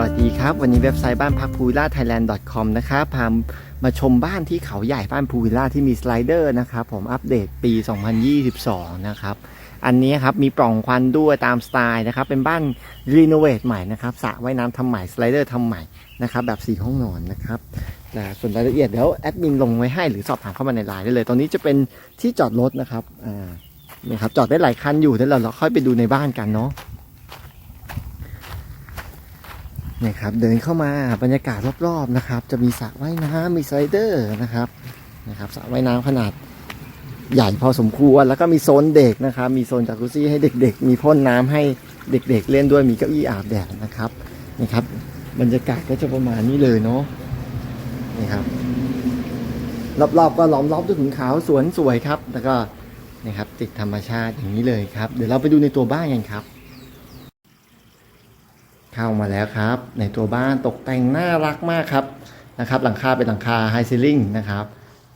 วัสดีครับ วันนี้เว็บไซต์บ้านพักพูวิลล่า thailand com นะครับพามาชมบ้านที่เขาใหญ่บ้านพูวิลล่าที่มีสไลเดอร์นะครับผมอัปเดตปี 2022 นะครับ อันนี้ครับมีปล่องควันด้วยตามสไตล์นะครับ เป็นบ้านรีโนเวทใหม่นะครับสระว่ายน้ำทำใหม่สไลเดอร์ทำใหม่นะครับแบบ4ห้องนอนนะครับแต่ส่วนรายละเอียดเดี๋ยวแอดมินลงไว้ให้หรือสอบถามเข้ามาในไลน์ได้เลย ตอนนี้จะเป็นที่จอดรถนะครับอ่านี่ครับจอดได้หลายคันอยู่เดี๋ยวเราค่อยไปดูในบ้านกันเนาะ นี่ครับเดินเข้ามาบรรยากาศรอบๆนะครับ จะมีสระว่ายน้ำมีสไลเดอร์นะครับนะครับสระว่ายน้ำขนาดใหญ่พอสมควรแล้วก็มีโซนเด็กนะครับ มีโซนจากุซี่ให้เด็ก ๆ มีพ่นน้ำให้เด็ก ๆ เล่นด้วยมีเก้าอี้อาบแดดนะครับนี่ครับ บรรยากาศก็จะประมาณนี้เลยเนาะนี่ครับรอบๆก็ล้อมรอบด้วยขุนเขาสวนสวยครับ แล้วก็นี่ครับติดธรรมชาติอย่างนี้เลยครับ เดี๋ยวเราไปดูในตัวบ้านกันครับ เข้ามาแล้วครับ ในตัวบ้านตกแต่งน่ารักมากครับนะครับ หลังคาเป็นหลังคาไฮซีลิงนะครับ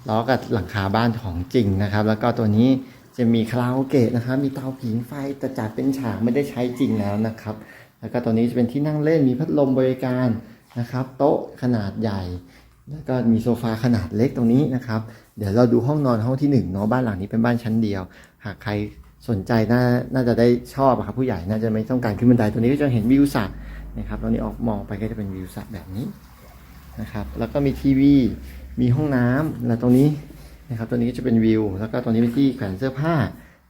ล้อกับหลังคาบ้านของจริงนะครับ แล้วก็ตัวนี้จะมีคาราโอเกะนะครับ มีเตาผิงไฟแต่จัดเป็นฉากไม่ได้ใช้จริงแล้วนะครับ แล้วก็ตัวนี้จะเป็นที่นั่งเล่นมีพัดลมบริการนะครับ โต๊ะขนาดใหญ่ แล้วก็มีโซฟาขนาดเล็กตรงนี้นะครับ เดี๋ยวเราดูห้องนอนห้องที่หนึ่งเนาะบ้านหลังนี้เป็นบ้านชั้นเดียว หากใครสนใจน่าน่าจะได้ชอบอะครับผู้ใหญ่น่าจะไม่ต้องการขึ้นบันไดตัวนี้ก็จะเห็นวิวสระ นะครับตรงนี้ออกมองไปก็จะเป็นวิวสระแบบนี้นะครับแล้วก็มีทีวีมีห้องน้ำแล้วตรงนี้นะครับตัวนี้ก็จะเป็นวิว แล้วก็ตรงนี้เป็นที่แขวนเสื้อผ้า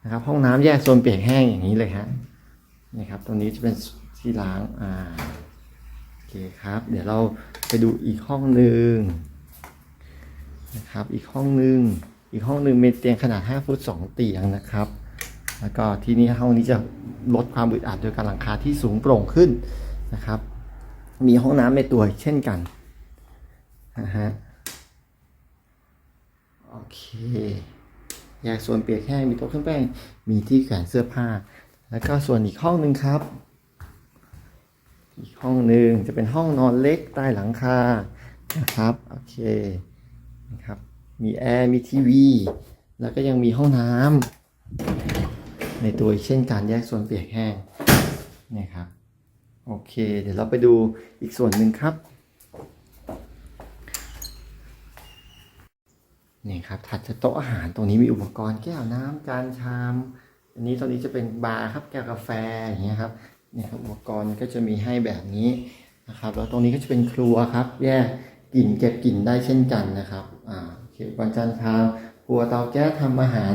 นะครับห้องน้ำแยกโซนเปียกแห้งอย่างนี้เลยฮะนี่ครับตรงนี้จะเป็นที่ล้างอ่าโอเคครับ เดี๋ยวเราไปดูอีกห้องหนึ่งนะครับอีกห้องหนึ่งอีกห้องหนึ่งมีเตียงขนาด 5 ฟุต 2 เตียงนะครับ แล้วก็ที่นี้ห้องนี้จะลดความอึดอัดโดยการหลังคาที่สูงโปร่งขึ้น นะครับ มีห้องน้ำในตัวเช่นกันนะฮะโอเคแยกส่วนเปียกแห้งมีโต๊ะเครื่องแป้งมีที่แขวนเสื้อผ้า แล้วก็ส่วนอีกห้องหนึ่งครับ อีกห้องหนึ่งจะเป็นห้องนอนเล็กใต้หลังคานะครับโอเคนะครับมีแอร์มีทีวี แล้วก็ยังมีห้องน้ำในตัวเช่นการแยกส่วนเปียกแห้งนี่ครับ โอเค เดี๋ยวเราไปดูอีกส่วนหนึ่งครับ นี่ครับ ถัดจากโต๊ะอาหารตรงนี้มีอุปกรณ์แก้วน้ำจานชาม อันนี้ตรงนี้จะเป็นบาร์ครับแก้วกาแฟอย่างเงี้ยครับเนี่ยครับอุปกรณ์ก็จะมีให้แบบนี้นะครับ แล้วตรงนี้ก็จะเป็นครัวครับ แยกกลิ่นเก็บกลิ่นได้เช่นกันนะครับ อ่าโอเคอุปกรณ์จานชามครัวเตาแก๊สทำอาหาร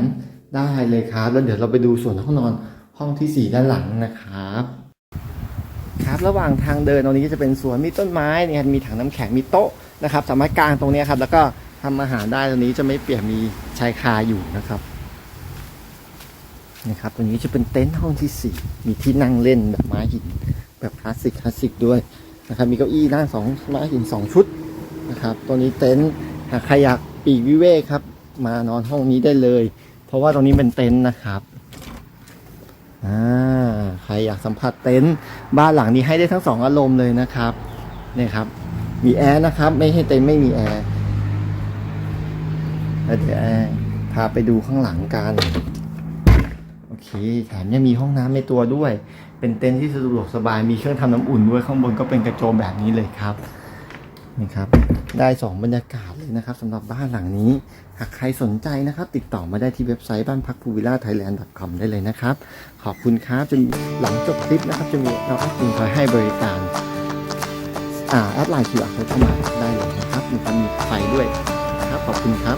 ได้เลยครับ แล้วเดี๋ยวเราไปดูส่วนห้องนอนห้องที่สี่ด้านหลังนะครับ ครับระหว่างทางเดินตรงนี้จะเป็นสวนมีต้นไม้เนี่ยครับมีถังน้ำแข็งมีโต๊ะนะครับสามารถกางตรงนี้ครับแล้วก็ทำอาหารได้ตรงนี้จะไม่เปียกมีชายคาอยู่นะครับนี่ครับตรงนี้จะเป็นเต็นท์ห้องที่สี่มีที่นั่งเล่นแบบไม้หิน แบบคลาสสิกคลาสสิกด้วยนะครับมีเก้าอี้นั่งสองไม้หินสองชุดนะครับตัวนี้เต็นท์หากใครอยากปีกวิเวกครับ มานอนห้องนี้ได้เลย เพราะว่าตรงนี้เป็นเต็นท์นะครับอ่า รอยากสัมผัสเต็นท์บ้านหลังนี้ให้ได้ทั้งสองอารมณ์เลยนะครับเนี่ยครับ มีแอร์นะครับ ไม่ให้เต็นท์ไม่มีแอร์แล้วเดี๋ยวแอร์พาไปดูข้างหลังกันโอเคแถมยังมีห้องน้ำในตัวด้วย เป็นเต็นท์ที่สะดวกสบายมีเครื่องทำน้ำอุ่นด้วยข้างบนก็เป็นกระโจมแบบนี้เลยครับ นะครับ ได้สองบรรยากาศเลยนะครับสำหรับบ้านหลังนี้ หากใครสนใจนะครับ ติดต่อมาได้ที่เว็บไซต์บ้านพักภูวิลล่าไทยแลนด์ .com ได้เลยนะครับ ขอบคุณครับจะหลังจบคลิปนะครับ จะมีเราแอดมินคอยให้บริการอ่าแอดไลน์คิวอาร์เข้ามาได้เลยนะครับมีความมีไฟด้วยครับขอบคุณครับ